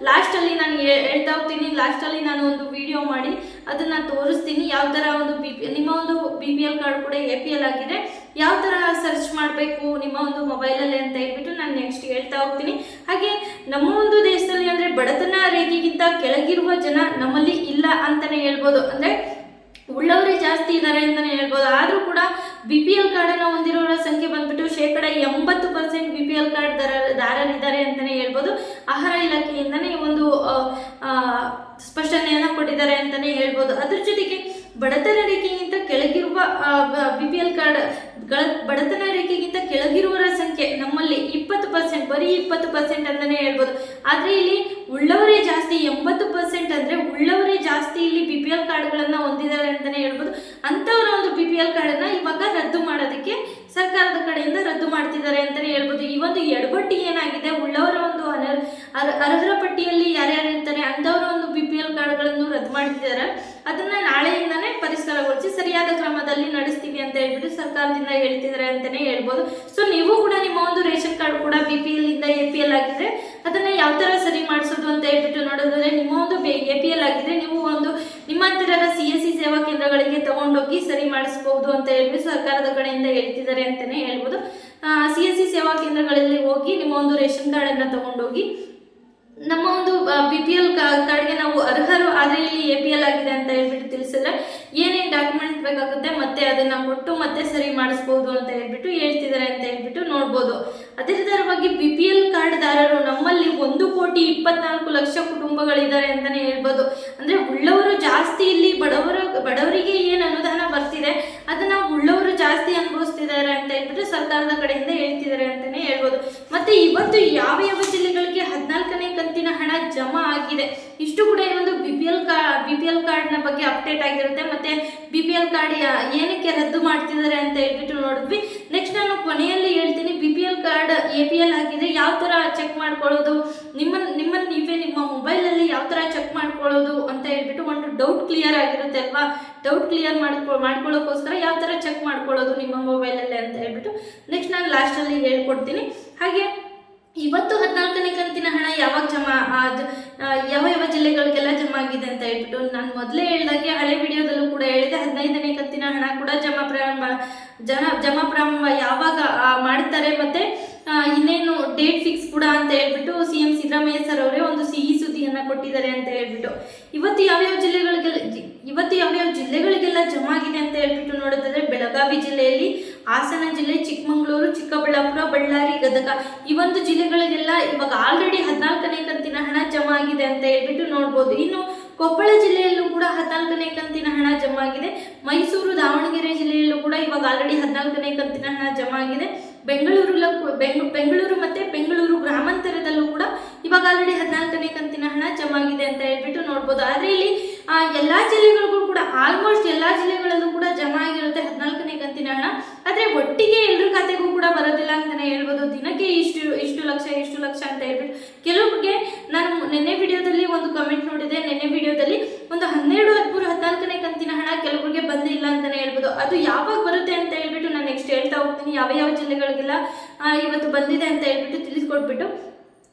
ಲಾಸ್ಟಲ್ಲಿ ನಾನು ಹೇಳ್ತಾ ಹೋಗ್ತೀನಿ. ಲಾಸ್ಟಲ್ಲಿ ನಾನು ಒಂದು ವಿಡಿಯೋ ಮಾಡಿ, ಅದನ್ನು ತೋರಿಸ್ತೀನಿ. ಯಾವ ಥರ ಒಂದು ಬಿ ಪಿ ನಿಮ್ಮ ಒಂದು ಬಿ ಪಿ ಎಲ್ ಕಾರ್ಡ್ ಕೂಡ ಎ ಪಿ ಎಲ್ ಆಗಿದೆ ಯಾವ ಥರ ಸರ್ಚ್ ಮಾಡಬೇಕು, ನಿಮ್ಮ ಒಂದು ಮೊಬೈಲಲ್ಲಿ ಅಂತ ಹೇಳ್ಬಿಟ್ಟು ನಾನು ನೆಕ್ಸ್ಟ್ ಹೇಳ್ತಾ ಹೋಗ್ತೀನಿ. ಹಾಗೆ ನಮ್ಮ ಒಂದು ದೇಶದಲ್ಲಿ ಅಂದರೆ ಬಡತನ ರೇಖೆಗಿಂತ ಕೆಳಗಿರುವ ಜನ ನಮ್ಮಲ್ಲಿ ಇಲ್ಲ ಅಂತಲೇ ಹೇಳ್ಬೋದು. ಅಂದರೆ ಉಳ್ಳವರೇ ಜಾಸ್ತಿ ಇದ್ದಾರೆ ಅಂತಲೇ ಹೇಳ್ಬೋದು. ಆದರೂ ಕೂಡ ಬಿ ಪಿ ಎಲ್ ಕಾರ್ಡನ್ನು ಹೊಂದಿರೋರ ಸಂಖ್ಯೆ ಬಂದ್ಬಿಟ್ಟು ಶೇಕಡ ಎಂಬತ್ತು percent B P L card ದರ ದಾರರಿದ್ದಾರೆ ಅಂತಲೇ ಹೇಳ್ಬೋದು. ಆಹಾರ ಇಲಾಖೆಯಿಂದನೇ ಈ ಒಂದು ಸ್ಪಷ್ಟನೆಯನ್ನು ಕೊಟ್ಟಿದ್ದಾರೆ ಅಂತಲೇ ಹೇಳ್ಬೋದು. ಅದ್ರ ಜೊತೆಗೆ ಬಡತನ ರೇಖೆಗಿಂತ ಕೆಳಗಿರುವ ಬಿ ಪಿ ಎಲ್ ಕಾರ್ಡ್ ಬಡತನ ರೇಖೆಗಿಂತ ಕೆಳಗಿರುವವರ ಸಂಖ್ಯೆ ನಮ್ಮಲ್ಲಿ ಇಪ್ಪತ್ತು ಪರ್ಸೆಂಟ್ ಬರೀ ಇಪ್ಪತ್ತು ಪರ್ಸೆಂಟ್ ಅಂತಲೇ ಹೇಳ್ಬೋದು. ಆದರೆ ಇಲ್ಲಿ ಉಳ್ಳವರೇ ಜಾಸ್ತಿ, ಎಂಬತ್ತು ಪರ್ಸೆಂಟ್ ಅಂದರೆ ಉಳ್ಳವರೇ ಜಾಸ್ತಿ ಇಲ್ಲಿ ಬಿ ಪಿ ಎಲ್ ಕಾರ್ಡ್ಗಳನ್ನು ಹೊಂದಿದ್ದಾರೆ ಅಂತಲೇ ಹೇಳ್ಬೋದು. ಅಂಥವರ ಒಂದು ಬಿ ಪಿ ಎಲ್ ಕಾರ್ಡನ್ನು ಇವಾಗ ರದ್ದು ಮಾಡೋದಕ್ಕೆ ಸರ್ಕಾರದ ಕಡೆಯಿಂದ ರದ್ದು ಮಾಡ್ತಿದ್ದಾರೆ ಅಂತಲೇ ಹೇಳ್ಬೋದು. ಈ ಒಂದು ಎಡವಟ್ಟು ಏನಾಗಿದೆ? ಉಳ್ಳವರ ಒಂದು ಅನರ್ ಅರ್- ಅರ್ಹರ ಪಟ್ಟಿಯಲ್ಲಿ ಯಾರ್ಯಾರು ಇರ್ತಾರೆ? ಅಂಥವರ ಒಂದು ಮಾಡ್ತಿದ್ದಾರೆ ಅದನ್ನ ನಾಳೆಯಿಂದನೇ ಪರಿಷ್ಕಾರಗೊಳಿಸಿ ಸರಿಯಾದ ಕ್ರಮದಲ್ಲಿ ನಡೆಸ್ತೀವಿ ಅಂತ ಹೇಳ್ಬಿಟ್ಟು ಸರ್ಕಾರದಿಂದ ಹೇಳ್ತಿದ್ದಾರೆ ಅಂತಾನೆ ಹೇಳ್ಬೋದು. ಸೊ ನೀವು ಕೂಡ ನಿಮ್ಮ ಒಂದು ರೇಷನ್ ಕಾರ್ಡ್ ಕೂಡ ಬಿ ಪಿ ಎಲ್ ಇಂದ ಎ ಪಿ ಎಲ್ ಆಗಿದ್ರೆ ಅದನ್ನ ಯಾವ ತರ ಸರಿ ಮಾಡಿಸೋದು ಅಂತ ಹೇಳ್ಬಿಟ್ಟು ನೋಡೋದಾದ್ರೆ ನಿಮ್ಮ ಒಂದು ಎ ಪಿ ಎಲ್ ಆಗಿದ್ರೆ ನೀವು ಒಂದು ನಿಮ್ಮ ಹತ್ತಿರದ ಸಿ ಎಸ್ ಸಿ ಸೇವಾ ಕೇಂದ್ರಗಳಿಗೆ ತಗೊಂಡೋಗಿ ಸರಿ ಮಾಡಿಸ್ಬೋದು ಅಂತ ಹೇಳ್ಬಿಟ್ಟು ಸರ್ಕಾರದ ಕಡೆಯಿಂದ ಹೇಳ್ತಿದ್ದಾರೆ ಅಂತಾನೆ ಹೇಳ್ಬೋದು. ಸಿ ಎಸ್ ಸಿ ಸೇವಾ ಕೇಂದ್ರಗಳಲ್ಲಿ ಹೋಗಿ ನಿಮ್ಮ ಒಂದು ರೇಷನ್ ಕಾರ್ಡನ್ನು ತಗೊಂಡೋಗಿ ನಮ್ಮ ಒಂದು ಬಿ ಪಿ ಎಲ್ ಕಾರ್ಡ್ಗೆ ನಾವು ಅರ್ಹರು, ಆದರೆ ಇಲ್ಲಿ ಎ ಪಿ ಎಲ್ ಆಗಿದೆ ಅಂತ ಹೇಳ್ಬಿಟ್ಟು ತಿಳಿಸಿದ್ರೆ ಏನೇನು ಡಾಕ್ಯುಮೆಂಟ್ ಬೇಕಾಗುತ್ತೆ ಮತ್ತೆ ಅದನ್ನ ಕೊಟ್ಟು ಮತ್ತೆ ಸರಿ ಮಾಡಿಸ್ಬೋದು ಅಂತ ಹೇಳ್ಬಿಟ್ಟು ಹೇಳ್ತಿದ್ದಾರೆ ಅಂತ ಹೇಳ್ಬಿಟ್ಟು ನೋಡ್ಬೋದು. ಅದೇ ತರವಾಗಿ ಬಿ ಪಿ ಎಲ್ ಕಾರ್ಡ್ದಾರರು ನಮ್ಮಲ್ಲಿ ಒಂದು ಕೋಟಿ ಇಪ್ಪತ್ನಾಲ್ಕು ಲಕ್ಷ ಕುಟುಂಬಗಳಿದ್ದಾರೆ ಅಂತಲೇ ಹೇಳ್ಬೋದು. ಅಂದರೆ ಉಳ್ಳವರು ಜಾಸ್ತಿ ಇಲ್ಲಿ ಬಡವರ, ಬಡವರಿಗೆ ಏನು ಅನುದಾನ ಬರ್ತಿದೆ, ಅದನ್ನ ಉಳ್ಳವರು ಜಾಸ್ತಿ ಅನುಭವಿಸ್ತಿದ್ದಾರೆ ಅಂತ ಹೇಳ್ಬಿಟ್ಟು ಸರ್ಕಾರದ ಕಡೆಯಿಂದ ಹೇಳ್ತಿದ್ದಾರೆ ಅಂತಲೇ ಹೇಳ್ಬೋದು. ಮತ್ತೆ ಇವತ್ತು ಯಾವ ಯಾವ ಜಿಲ್ಲೆಗಳಿಗೆ ಹದಿನಾಲ್ಕು ಜಮಾ ಆಗಿದೆ. ಇಷ್ಟು ಕೂಡ ಈ ಒಂದು ಬಿ ಪಿ ಎಲ್ ಕಾ ಬಿ ಪಿ ಎಲ್ ಕಾರ್ಡ್ನ ಬಗ್ಗೆ ಅಪ್ಡೇಟ್ ಆಗಿರುತ್ತೆ. ಮತ್ತೆ ಬಿ ಪಿ ಎಲ್ ಕಾರ್ಡ್ ಏನಕ್ಕೆ ರದ್ದು ಮಾಡ್ತಿದ್ದಾರೆ ಅಂತ ಹೇಳ್ಬಿಟ್ಟು ನೋಡಿದ್ವಿ. ನೆಕ್ಸ್ಟ್ ನಾನು ಕೊನೆಯಲ್ಲಿ ಹೇಳ್ತೀನಿ B P L card A P L ಆಗಿದೆ. ಯಾವ ಥರ ಚೆಕ್ ಮಾಡ್ಕೊಳ್ಳೋದು? ನಿಮ್ಮನ್ನು ನಿಮ್ಮನ್ನು ನೀವೇ ನಿಮ್ಮ ಮೊಬೈಲಲ್ಲಿ ಯಾವ ಥರ ಚೆಕ್ ಮಾಡ್ಕೊಳ್ಳೋದು ಅಂತ ಹೇಳ್ಬಿಟ್ಟು ಒಂದು ಡೌಟ್ ಕ್ಲಿಯರ್ ಆಗಿರುತ್ತೆ ಅಲ್ವಾ? ಡೌಟ್ ಕ್ಲಿಯರ್ ಮಾಡ್ಕೊ ಮಾಡ್ಕೊಳ್ಳೋಕ್ಕೋಸ್ಕರ ಯಾವ ಥರ ಚೆಕ್ ಮಾಡ್ಕೊಳ್ಳೋದು ನಿಮ್ಮ ಮೊಬೈಲಲ್ಲಿ ಅಂತ ಹೇಳ್ಬಿಟ್ಟು ನೆಕ್ಸ್ಟ್ ನಾನು ಲಾಸ್ಟಲ್ಲಿ ಹೇಳ್ಕೊಡ್ತೀನಿ. ಹಾಗೆ ಇವತ್ತು ಹದಿನಾಲ್ಕನೇ ಕಂತಿನ ಹಣ ಯಾವಾಗ ಜಮಾ ಆ, ಜ- ಯಾವ ಯಾವ ಜಿಲ್ಲೆಗಳಿಗೆಲ್ಲ ಜಮಾ ಆಗಿದೆ ಅಂತ ಹೇಳ್ಬಿಟ್ಟು ನಾನು ಮೊದಲೇ ಹೇಳಿದಾಗೆ ಹಳೆ ವಿಡಿಯೋದಲ್ಲೂ ಕೂಡ ಹೇಳಿದೆ ಹದಿನೈದನೇ ಕಂತಿನ ಹಣ ಕೂಡ ಜಮಾ ಪ್ರಾರಂಭ ಜನ ಜಮಾ ಪ್ರಾರಂಭ ಯಾವಾಗ ಮಾಡ್ತಾರೆ ಮತ್ತೆ ಇನ್ನೇನು ಡೇಟ್ ಫಿಕ್ಸ್ ಕೂಡ ಅಂತ ಹೇಳ್ಬಿಟ್ಟು ಸಿ ಎಂ ಸಿದ್ದರಾಮಯ್ಯ ಸರ್ ಅವರೇ ಒಂದು ಸಿಹಿ ಸುದ್ದಿಯನ್ನು ಕೊಟ್ಟಿದ್ದಾರೆ ಅಂತ ಹೇಳ್ಬಿಟ್ಟು. ಇವತ್ತು ಯಾವ್ಯಾವ ಜಿಲ್ಲೆಗಳಿಗೆಲ್ಲ ಇವತ್ತು ಯಾವ್ಯಾವ ಜಿಲ್ಲೆಗಳಿಗೆಲ್ಲ ಜಮಾ ಆಗಿದೆ ಅಂತ ಹೇಳ್ಬಿಟ್ಟು ನೋಡಿದ್ರೆ ಬೆಳಗಾವಿ ಜಿಲ್ಲೆಯಲ್ಲಿ ಹಾಸನ ಜಿಲ್ಲೆ ಚಿಕ್ಕಮಗಳೂರು ಚಿಕ್ಕಬಳ್ಳಾಪುರ, ಬಳ್ಳಾರಿ, ಗದಗ ಈ ಒಂದು ಜಿಲ್ಲೆಗಳಿಗೆಲ್ಲ ಇವಾಗ ಆಲ್ರೆಡಿ ಹದಿನಾಲ್ಕನೇ ಕಂತಿನ ಹಣ ಜಮಾ ಆಗಿದೆ ಅಂತ ಹೇಳ್ಬಿಟ್ಟು ನೋಡ್ಬೋದು. ಇನ್ನು ಕೊಪ್ಪಳ ಜಿಲ್ಲೆಯಲ್ಲೂ ಕೂಡ ಹದಿನಾಲ್ಕನೇ ಕಂತಿನ ಹಣ ಜಮಾ ಆಗಿದೆ. ಮೈಸೂರು, ದಾವಣಗೆರೆ ಜಿಲ್ಲೆಯಲ್ಲೂ ಕೂಡ ಇವಾಗ ಆಲ್ರೆಡಿ ಹದಿನಾಲ್ಕನೇ ಕಂತಿನ ಹಣ ಜಮಾ ಆಗಿದೆ. ಬೆಂಗಳೂರು ಬೆಂಗಳೂರು ಮತ್ತೆ ಬೆಂಗಳೂರು ಗ್ರಾಮಾಂತರದಲ್ಲೂ ಕೂಡ ಇವಾಗ ಆಲ್ರೆಡಿ ಹದಿನಾಲ್ಕನೇ ಕಂತಿನ ಹಣ ಜಮಾ ಆಗಿದೆ ಅಂತ ಹೇಳ್ಬಿಟ್ಟು ನೋಡ್ಬೋದು. ಆದರೆ ಇಲ್ಲಿ ಎಲ್ಲಾ ಜಿಲ್ಲೆಗಳಿಗೂ ಕೂಡ ಆಲ್ಮೋಸ್ಟ್ ಎಲ್ಲಾ ಜಿಲ್ಲೆಗಳಲ್ಲೂ ಕೂಡ ಜಮಾ ಆಗಿರುತ್ತೆ ಹದಿನಾಲ್ಕನೇ ಕಂತಿನ ಹಣ. ಆದರೆ ಒಟ್ಟಿಗೆ ಎಲ್ಲರೂ ಅಂತಾನೆ ದಿನಕ್ಕೆ ಇಷ್ಟು ಇಷ್ಟು ಲಕ್ಷ ಇಷ್ಟು ಲಕ್ಷ ಅಂತ ಹೇಳ್ಬಿಟ್ಟು ಕೆಲವರಿಗೆ ನಾನು ನಿನ್ನೆ ವಿಡಿಯೋದಲ್ಲಿ ಒಂದು ಕಮೆಂಟ್ ನೋಡಿದೆ. ನಿನ್ನೆ ವಿಡಿಯೋದಲ್ಲಿ ಒಂದು ಹನ್ನೆರಡು, ಹದಿಮೂರು, ಹದಿನಾಲ್ಕನೇ ಕಂತಿನ ಹಣ ಕೆಲವರಿಗೆ ಬಂದಿಲ್ಲ ಅಂತಲೇ ಹೇಳ್ಬೋದು. ಅದು ಯಾವಾಗ ಬರುತ್ತೆ ಅಂತ ಹೇಳ್ಬಿಟ್ಟು ನಾನು ನೆಕ್ಸ್ಟ್ ಹೇಳ್ತಾ ಹೋಗ್ತೀನಿ. ಯಾವ ಯಾವ ಜಿಲ್ಲೆಗಳಿಗೆಲ್ಲ ಇವತ್ತು ಬಂದಿದೆ ಅಂತ ಹೇಳ್ಬಿಟ್ಟು ತಿಳಿಸ್ಕೊಟ್ಬಿಟ್ಟು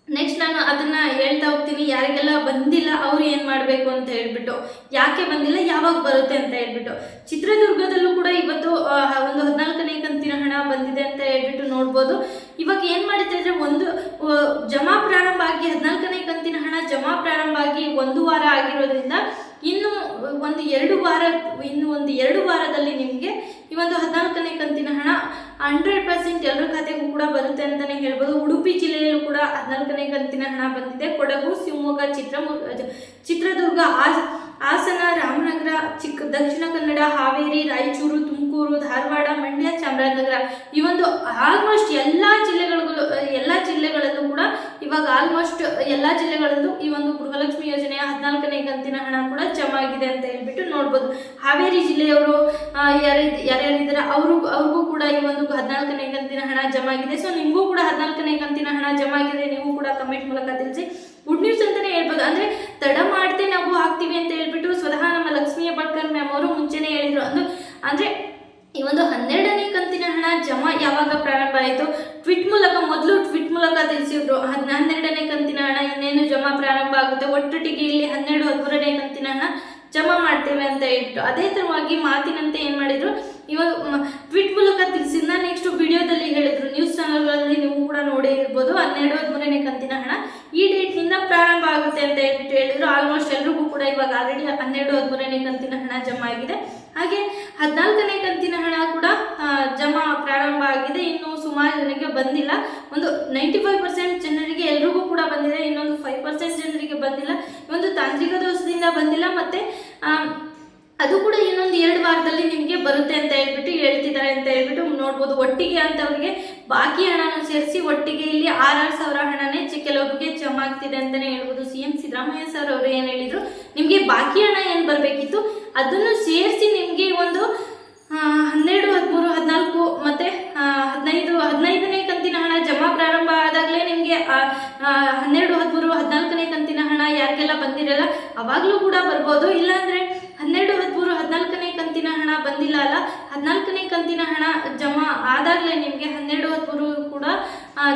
ನೆಕ್ಸ್ಟ್ ನಾನು ಅದನ್ನ ಹೇಳ್ತಾ ಹೋಗ್ತೀನಿ. ಯಾರಿಗೆಲ್ಲ ಬಂದಿಲ್ಲ ಅವ್ರು ಏನು ಮಾಡಬೇಕು ಅಂತ ಹೇಳ್ಬಿಟ್ಟು. ಯಾಕೆ ಬಂದಿಲ್ಲ, ಯಾವಾಗ ಬರುತ್ತೆ ಅಂತ ಹೇಳ್ಬಿಟ್ಟು. ಚಿತ್ರದುರ್ಗದಲ್ಲೂ ಕೂಡ ಇವತ್ತು ಒಂದು ಹದಿನಾಲ್ಕನೇ ಕಂತಿನ ಹಣ ಬಂದಿದೆ ಅಂತ ಹೇಳ್ಬಿಟ್ಟು ನೋಡ್ಬೋದು ಇವಾಗ ಏನು ಮಾಡಿದೆ ಅಂದರೆ ಒಂದು ಜಮಾ ಪ್ರಾರಂಭ ಆಗಿ ಹದಿನಾಲ್ಕನೇ ಕಂತಿನ ಹಣ ಜಮಾ ಪ್ರಾರಂಭ ಆಗಿ ಒಂದು ವಾರ ಆಗಿರೋದ್ರಿಂದ ಇನ್ನು ಒಂದು ಎರಡು ವಾರ, ಇನ್ನು ಒಂದು ಎರಡು ವಾರದಲ್ಲಿ ನಿಮಗೆ ಈ ಒಂದು ಹದಿನಾಲ್ಕನೇ ಕಂತಿನ ಹಣ ಹಂಡ್ರೆಡ್ ಪರ್ಸೆಂಟ್ ಎಲ್ಲರ ಖಾತೆಗೂ ಕೂಡ ಬರುತ್ತೆ ಅಂತಲೇ ಹೇಳ್ಬೋದು. ಉಡುಪಿ ಜಿಲ್ಲೆಯಲ್ಲೂ ಕೂಡ ಹದಿನಾಲ್ಕನೇ ಕಂತಿನ ಹಣ ಬಂದಿದೆ. ಕೊಡಗು, ಶಿವಮೊಗ್ಗ ಚಿತ್ರಮುರ್ಗ ಚಿತ್ರದುರ್ಗ, ಹಾಸ್- ಹಾಸನ, ರಾಮನಗರ ಚಿಕ್ಕ ದಕ್ಷಿಣ ಕನ್ನಡ, ಹಾವೇರಿ, ರಾಯಚೂರು, ತುಮಕೂರು, ಧಾರವಾಡ, ಮಂಡ್ಯ, ಚಾಮರಾಜನಗರ ಈ ಒಂದು ಆಲ್ಮೋಸ್ಟ್ ಎಲ್ಲ ಜಿಲ್ಲೆಗಳಿಗೂ ಎಲ್ಲ ಜಿಲ್ಲೆಗಳಲ್ಲೂ ಕೂಡ ಇವಾಗ ಆಲ್ಮೋಸ್ಟ್ ಎಲ್ಲ ಜಿಲ್ಲೆಗಳಲ್ಲೂ ಈ ಒಂದು ಗೃಹಲಕ್ಷ್ಮಿ ಯೋಜನೆಯ ಹದಿನಾಲ್ಕನೇ ಕಂತಿನ ಹಣ ಕೂಡ ಜಮಾ ಆಗಿದೆ ಅಂತ ಹೇಳ್ಬಿಟ್ಟು ನೋಡ್ಬೋದು. ಹಾವೇರಿ ಜಿಲ್ಲೆಯವರು ಯಾರು ಯಾರು ಯಾರ್ಯಾರಿದ್ದಾರೆ ಅವರು, ಅವ್ರಿಗೂ ಕೂಡ ಈ ಒಂದು ಹದಿನಾಲ್ಕನೇ ಕಂತಿನ ಹಣ ಜಮಾ ಆಗಿದೆ ಸೊ ನಿಮಗೂ ಕೂಡ ಹದಿನಾಲ್ಕನೇ ಕಂತಿನ ಹಣ ಜಮಾ ಆಗಿದೆ ನೀವು ಕೂಡ ಕಮೆಂಟ್ ಮೂಲಕ ತಿಳಿಸಿ. ಗುಡ್ ನ್ಯೂಸ್ ಅಂತಾನೆ ಹೇಳ್ಬೋದು. ಅಂದ್ರೆ ತಡ ಮಾಡದೆ ನಾವು ಹಾಕ್ತೀವಿ ಅಂತ ಹೇಳ್ಬಿಟ್ಟು ಸ್ವತಃ ನಮ್ಮ ಲಕ್ಷ್ಮೀ ಹೆಬ್ಬಾಳ್ಕರ್ ಮ್ಯಾಮ್ ಅವರು ಮುಂಚೆನೇ ಹೇಳಿದ್ರು. ಅಂದು, ಅಂದ್ರೆ ಈ ಒಂದು ಹನ್ನೆರಡನೇ ಕಂತಿನ ಹಣ ಜಮಾ ಯಾವಾಗ ಪ್ರಾರಂಭ ಆಯಿತು? ಟ್ವಿಟ್ ಮೂಲಕ ಮೂಲಕ ತಿಳಿಸಿದ್ರು. ಹನ್ನೆರಡನೇ ಕಂತಿನ ಹಣ ಇನ್ನೇನು ಜಮಾ ಪ್ರಾರಂಭ ಆಗುತ್ತೆ? ಒಟ್ಟೊಟ್ಟಿಗೆ ಇಲ್ಲಿ ಹನ್ನೆರಡು, ಹದಿಮೂರನೇ ಕಂತಿನ ಹಣ ಜಮಾ ಮಾಡ್ತೇವೆ ಅಂತ ಹೇಳಿಬಿಟ್ಟು ಅದೇ ಥರವಾಗಿ ಮಾತಿನಂತೆ ಏನು ಮಾಡಿದ್ರು? ಇವಾಗ ಟ್ವಿಟ್ ಮೂಲಕ ತಿಳಿಸಿದ್ನ ನೆಕ್ಸ್ಟ್ ವಿಡಿಯೋದಲ್ಲಿ ಹೇಳಿದ್ರು. ನ್ಯೂಸ್ ಚಾನಲ್ಗಳಲ್ಲಿ ನೀವು ಕೂಡ ನೋಡೇ ಇರ್ಬೋದು. ಹನ್ನೆರಡು, ಹದಿಮೂರನೇ ಕಂತಿನ ಹಣ ಈ ಡೇಟ್ನಿಂದ ಪ್ರಾರಂಭ ಆಗುತ್ತೆ ಅಂತ ಹೇಳ್ಬಿಟ್ಟು ಹೇಳಿದ್ರು. ಆಲ್ಮೋಸ್ಟ್ ಎಲ್ರಿಗೂ ಕೂಡ ಇವಾಗ ಆಲ್ರೆಡಿ ಹನ್ನೆರಡು, ಹದಿಮೂರನೇ ಕಂತಿನ ಹಣ ಜಮಾ ಆಗಿದೆ. ಹಾಗೆ ಹದಿನಾಲ್ಕನೇ ಕಂತಿನ ಹಣ ಕೂಡ ಜಮಾ ಪ್ರಾರಂಭ ಆಗಿದೆ. ಇನ್ನು ಸುಮಾರು ಜನಕ್ಕೆ ಬಂದಿಲ್ಲ. ಒಂದು ನೈಂಟಿ ಫೈವ್ ಪರ್ಸೆಂಟ್ ಜನರಿಗೆ ಎಲ್ರಿಗೂ ಕೂಡ ಬಂದಿದೆ, ಇನ್ನೊಂದು ಫೈವ್ ಪರ್ಸೆಂಟ್ ಜನರಿಗೆ ಬಂದಿಲ್ಲ ಒಂದು ತಾಂತ್ರಿಕ ದೋಷದಿಂದ ಬಂದಿಲ್ಲ, ಮತ್ತೆ ಅದು ಕೂಡ ಇನ್ನೊಂದು ಎರಡು ವಾರದಲ್ಲಿ ನಿಮಗೆ ಬರುತ್ತೆ ಅಂತ ಹೇಳ್ಬಿಟ್ಟು ಹೇಳ್ತಿದ್ದಾರೆ ಅಂತ ಹೇಳ್ಬಿಟ್ಟು ನೋಡ್ಬೋದು. ಒಟ್ಟಿಗೆ ಅಂತವ್ರಿಗೆ ಬಾಕಿ ಹಣನ ಸೇರಿಸಿ, ಒಟ್ಟಿಗೆ ಇಲ್ಲಿ ಆರಾರು ಸಾವಿರ ಹಣನೇ ಕೆಲವೊಬ್ಬರಿಗೆ ಜಮಾ ಆಗ್ತಿದೆ ಅಂತಲೇ ಹೇಳ್ಬೋದು. ಸಿ ಎಂ ಸಿದ್ದರಾಮಯ್ಯ ಸರ್ ಅವರು ಏನು ಹೇಳಿದರು, ನಿಮಗೆ ಬಾಕಿ ಹಣ ಏನು ಬರಬೇಕಿತ್ತು, ಅದನ್ನು ಸೇರಿಸಿ ನಿಮಗೆ ಒಂದು ಹನ್ನೆರಡು, ಹದಿಮೂರು, ಹದಿನಾಲ್ಕು, ಮತ್ತು ಹದಿನೈದು, ಹದಿನೈದನೇ ಕಂತಿನ ಹಣ ಜಮಾ ಪ್ರಾರಂಭ ಆದಾಗಲೇ ನಿಮಗೆ ಹನ್ನೆರಡು, ಹದಿಮೂರು, ಹದಿನಾಲ್ಕನೇ ಕಂತಿನ ಹಣ ಯಾರಿಗೆಲ್ಲ ಬಂದಿರಲ್ಲ, ಅವಾಗಲೂ ಕೂಡ ಬರ್ಬೋದು. ಇಲ್ಲಾಂದರೆ ಹನ್ನೆರಡು, ಹದಿಮೂರು, ಹದಿನಾಲ್ಕನೇ ಕಂತಿನ ಹಣ ಬಂದಿಲ್ಲ ಅಲ್ಲ, ಹದಿನಾಲ್ಕನೇ ಕಂತಿನ ಹಣ ಜಮಾ ಆದಾಗಲೇ ನಿಮಗೆ ಹನ್ನೆರಡು, ಹದಿಮೂರು ಕೂಡ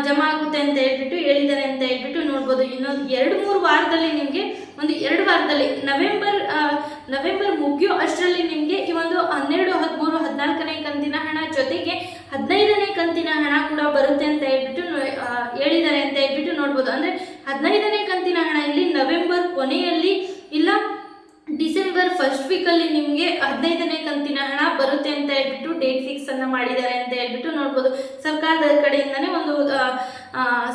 ಜಮಾ ಆಗುತ್ತೆ ಅಂತ ಹೇಳ್ಬಿಟ್ಟು ಹೇಳಿದ್ದಾರೆ ಅಂತ ಹೇಳ್ಬಿಟ್ಟು ನೋಡ್ಬೋದು. ಇನ್ನೊಂದು ಎರಡು, ಮೂರು ವಾರದಲ್ಲಿ ನಿಮಗೆ, ಒಂದು ಎರಡು ವಾರದಲ್ಲಿ, ನವೆಂಬರ್ ನವೆಂಬರ್ ಮುಗಿಯೋ ಅಷ್ಟರಲ್ಲಿ ನಿಮಗೆ ಈ ಒಂದು ಹನ್ನೆರಡು, ಹದಿಮೂರು, ಹದಿನಾಲ್ಕನೇ ಕಂತಿನ ಹಣ ಜೊತೆಗೆ ಹದಿನೈದನೇ ಕಂತಿನ ಹಣ ಕೂಡ ಬರುತ್ತೆ ಅಂತ ಹೇಳ್ಬಿಟ್ಟು ಹೇಳಿದ್ದಾರೆ ಅಂತ ಹೇಳ್ಬಿಟ್ಟು ನೋಡ್ಬೋದು. ಅಂದರೆ ಹದಿನೈದನೇ ಕಂತಿನ ಹಣ ಇಲ್ಲಿ ನವೆಂಬರ್ ಕೊನೆಯಲ್ಲಿ ಇಲ್ಲ, ಡಿಸೆಂಬರ್ ಫಸ್ಟ್ ವೀಕಲ್ಲಿ ನಿಮಗೆ ಹದಿನೈದನೇ ಕಂತಿನ ಹಣ ಬರುತ್ತೆ ಅಂತ ಹೇಳ್ಬಿಟ್ಟು ಡೇಟ್ ಫಿಕ್ಸ್ ಅನ್ನ ಮಾಡಿದ್ದಾರೆ ಅಂತ ಹೇಳ್ಬಿಟ್ಟು ನೋಡ್ಬೋದು. ಸರ್ಕಾರದ ಕಡೆಯಿಂದನೇ ಒಂದು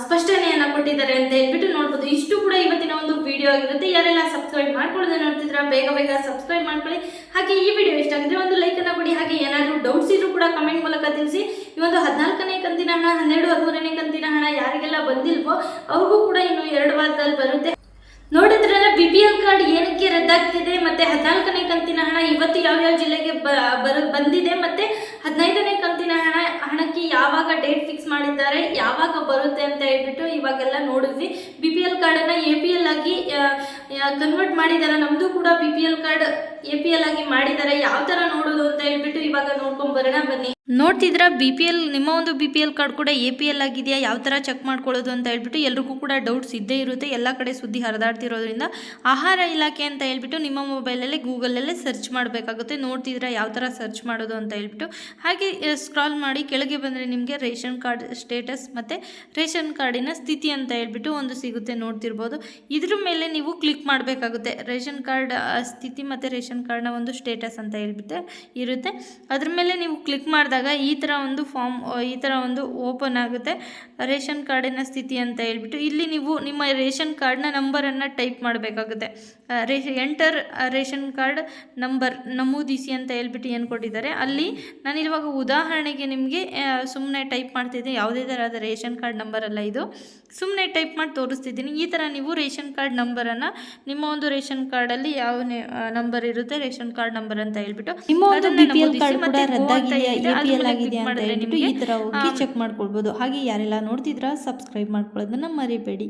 ಸ್ಪಷ್ಟನೆಯನ್ನ ಕೊಟ್ಟಿದ್ದಾರೆ ಅಂತ ಹೇಳ್ಬಿಟ್ಟು ನೋಡ್ಬೋದು. ಇಷ್ಟು ಕೂಡ ಇವತ್ತಿನ ಒಂದು ವಿಡಿಯೋ ಆಗಿರುತ್ತೆ. ಯಾರೆಲ್ಲ ಸಬ್ಸ್ಕ್ರೈಬ್ ಮಾಡ್ಕೊಳ್ಳೋದೇ ನೋಡ್ತಿದ್ರ ಬೇಗ ಬೇಗ ಸಬ್ಸ್ಕ್ರೈಬ್ ಮಾಡ್ಕೊಳ್ಳಿ. ಹಾಗೆ ಈ ವಿಡಿಯೋ ಇಷ್ಟ ಆಗಿದ್ರೆ ಒಂದು ಲೈಕ್ ಅನ್ನ ಕೊಡಿ. ಹಾಗೆ ಏನಾದರೂ ಡೌಟ್ಸ್ ಇದ್ರೂ ಕೂಡ ಕಮೆಂಟ್ ಮೂಲಕ ತಿಳಿಸಿ. ಈ ಒಂದು ಹದಿನಾಲ್ಕನೇ ಕಂತಿನ ಹಣ, ಹನ್ನೆರಡು, ಹದಿಮೂರನೇ ಕಂತಿನ ಹಣ ಯಾರಿಗೆಲ್ಲ ಬಂದಿಲ್ವೋ, ಅವ್ರಿಗೂ ಕೂಡ ಇನ್ನು ಎರಡು ವಾರದಲ್ಲಿ ಬರುತ್ತೆ. ನೋಡಿದ್ರೆ ಬಿ ಪಿ ಎಲ್ ಕಾರ್ಡ್ ಏನಕ್ಕೆ ರದ್ದಾಗ್ತಿದೆ ಮತ್ತೆ ಹದಿನಾಲ್ಕನೇ ಕಂತಿನ ಹಣ ಇವತ್ತು ಯಾವ ಯಾವ ಜಿಲ್ಲೆಗೆ ಬಂದಿದೆ ಮತ್ತೆ ಹದಿನೈದನೇ ಕಂತಿನ ಹಣ, ಹಣಕ್ಕೆ ಯಾವಾಗ ಡೇಟ್ ಫಿಕ್ಸ್ ಮಾಡಿದ್ದಾರೆ, ಯಾವಾಗ ಬರುತ್ತೆ ಅಂತ ಹೇಳ್ಬಿಟ್ಟು ಇವಾಗೆಲ್ಲ ನೋಡಿದ್ವಿ. ಬಿ ಪಿ ಎಲ್ ಕಾರ್ಡನ್ನು ಎ ಪಿ ಎಲ್ ಆಗಿ ಕನ್ವರ್ಟ್ ಮಾಡಿದ್ದಾರೆ ನಮ್ಮದು ಕೂಡ B P L card A P L ಆಗಿ ಮಾಡಿದ್ದಾರೆ ಯಾವ ಥರ ನೋಡೋದು ಅಂತ ಹೇಳ್ಬಿಟ್ಟು ಇವಾಗ ನೋಡ್ಕೊಂಡ್ ಬರೋಣ ಬನ್ನಿ. ನೋಡ್ತಿದ್ರ? ಬಿ ಪಿ ಎಲ್ ನಿಮ್ಮ ಒಂದು ಬಿ ಪಿ ಎಲ್ ಕಾರ್ಡ್ ಕೂಡ ಎ ಪಿ ಎಲ್ ಆಗಿದೆಯಾ? ಯಾವ ಥರ ಚೆಕ್ ಮಾಡ್ಕೊಳ್ಳೋದು ಅಂತ ಹೇಳ್ಬಿಟ್ಟು ಎಲ್ರಿಗೂ ಕೂಡ ಡೌಟ್ಸ್ ಇದ್ದೇ ಇರುತ್ತೆ. ಎಲ್ಲ ಕಡೆ ಸುದ್ದಿ ಹರಿದಾಡ್ತಿರೋದ್ರಿಂದ ಆಹಾರ ಇಲಾಖೆ ಅಂತ ಹೇಳ್ಬಿಟ್ಟು ನಿಮ್ಮ ಮೊಬೈಲಲ್ಲೇ ಗೂಗಲಲ್ಲೇ ಸರ್ಚ್ ಮಾಡಬೇಕಾಗುತ್ತೆ. ನೋಡ್ತಿದ್ರ ಯಾವ ಥರ ಸರ್ಚ್ ಮಾಡೋದು ಅಂತ ಹೇಳ್ಬಿಟ್ಟು. ಹಾಗೆ ಸ್ಕ್ರಾಲ್ ಮಾಡಿ ಕೆಳಗೆ ಬಂದರೆ ನಿಮಗೆ ರೇಷನ್ ಕಾರ್ಡ್ ಸ್ಟೇಟಸ್ ಮತ್ತು ರೇಷನ್ ಕಾರ್ಡಿನ ಸ್ಥಿತಿ ಅಂತ ಹೇಳ್ಬಿಟ್ಟು ಒಂದು ಸಿಗುತ್ತೆ. ನೋಡ್ತಿರ್ಬೋದು. ಇದ್ರ ಮೇಲೆ ನೀವು ಕ್ಲಿಕ್ ಮಾಡಬೇಕಾಗುತ್ತೆ. ರೇಷನ್ ಕಾರ್ಡ್ ಸ್ಥಿತಿ ಮತ್ತು ರೇಷನ್ ಕಾರ್ಡ್ನ ಒಂದು ಸ್ಟೇಟಸ್ ಅಂತ ಹೇಳ್ಬಿಟ್ಟು ಇರುತ್ತೆ. ಅದ್ರ ಮೇಲೆ ನೀವು ಕ್ಲಿಕ್ ಮಾಡಿದಾಗ ಈ ಥರ ಒಂದು ಫಾರ್ಮ್ ಈ ಥರ ಒಂದು ಓಪನ್ ಆಗುತ್ತೆ. ರೇಷನ್ ಕಾರ್ಡಿನ ಸ್ಥಿತಿ ಅಂತ ಹೇಳ್ಬಿಟ್ಟು ಇಲ್ಲಿ ನೀವು ನಿಮ್ಮ ರೇಷನ್ ಕಾರ್ಡ್ನ ನಂಬರನ್ನು ಟೈಪ್ ಮಾಡಬೇಕಾಗುತ್ತೆ. ರೇಷ ಎಂಟರ್ ರೇಷನ್ ಕಾರ್ಡ್ ನಂಬರ್ ನಮೂದಿಸಿ ಅಂತ ಹೇಳ್ಬಿಟ್ಟು ಏನು ಕೊಟ್ಟಿದ್ದಾರೆ. ಅಲ್ಲಿ ನಾನು ಇವಾಗ ಉದಾಹರಣೆಗೆ ನಿಮಗೆ ಸುಮ್ಮನೆ ಟೈಪ್ ಮಾಡ್ತಿದ್ದೆ. ಯಾವುದೇ ಥರದ ರೇಷನ್ ಕಾರ್ಡ್ ನಂಬರ್ ಅಲ್ಲ ಇದು. ಸುಮ್ಮನೆ ಟೈಪ್ ಮಾಡಿ ತೋರಿಸ್ತಿದ್ದೀನಿ. ಈ ಥರ ನೀವು ರೇಷನ್ ಕಾರ್ಡ್ ನಂಬರನ್ನು ನಿಮ್ಮ ಒಂದು ರೇಷನ್ ಕಾರ್ಡಲ್ಲಿ ಯಾವ ನಂಬರ್ ಇರುತ್ತೆ ರೇಷನ್ ಕಾರ್ಡ್ ನಂಬರ್ ಅಂತ ಹೇಳ್ಬಿಟ್ಟು ನಿಮ್ಮ ಒಂದು ಬಿ ಪಿ ಎಲ್ ಕಾರ್ಡ್ ಕೂಡ ಅಂತ ರದ್ದಾಗಿದೆಯಾ ಎ ಪಿ ಎಲ್ ಮೇಲೆ ಆಗಿದೆಯಾ ಅಂತ ಮಾಡಿದ್ರೆ ಹೇಳ್ಬಿಟ್ಟು ಈ ಥರ ಹೋಗಿ ಚೆಕ್ ಮಾಡ್ಕೊಳ್ಬೋದು. ಹಾಗೆ ಯಾರೆಲ್ಲ ನೋಡ್ತಿದ್ರಾ ಸಬ್ಸ್ಕ್ರೈಬ್ ಮಾಡ್ಕೊಳ್ಳೋದನ್ನ ಮರಿಬೇಡಿ.